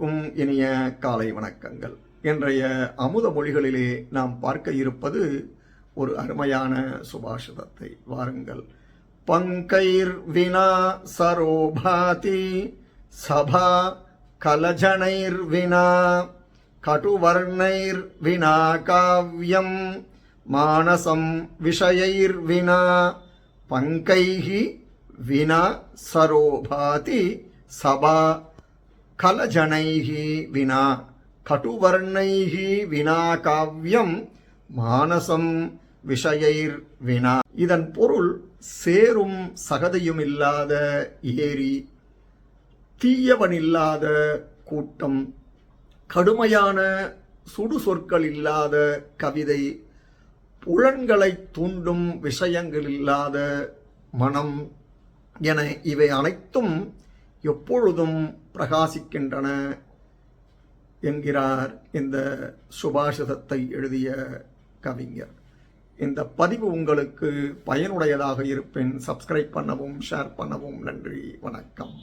இனிய காலை வணக்கங்கள். இன்றைய அமுத மொழிகளிலே நாம் பார்க்க இருப்பது ஒரு அருமையான சுபாஷிதத்தை. வாருங்கள். பங்கைர் வினா சரோபாதி சபா கலஜனைர் வினா கடுவர்ணைர் வினா காவியம் மானசம் விஷயைர் வினா பங்கைகி வினா சரோபாதி சபா கலஜனைः வினா கடுவர்ணைः வினா காவ்யம் மானசம் விஷயைர் வினா. இதன் பொருள் சேரும் சகதியும் இல்லாத ஏரி தீயவனில்லாத கூட்டம் கடுமையான சுடு சொற்கள் இல்லாத கவிதை புலன்களை தூண்டும் விஷயங்கள் இல்லாத மனம் என இவை அனைத்தும் எப்பொழுதும் பிரகாசிக்கின்றன என்கிறார் இந்த சுபாஷிதத்தை எழுதிய கவிஞர். இந்த பதிவு உங்களுக்கு பயனுடையதாக இருப்பின் சப்ஸ்கிரைப் பண்ணவும் ஷேர் பண்ணவும் நன்றி வணக்கம்.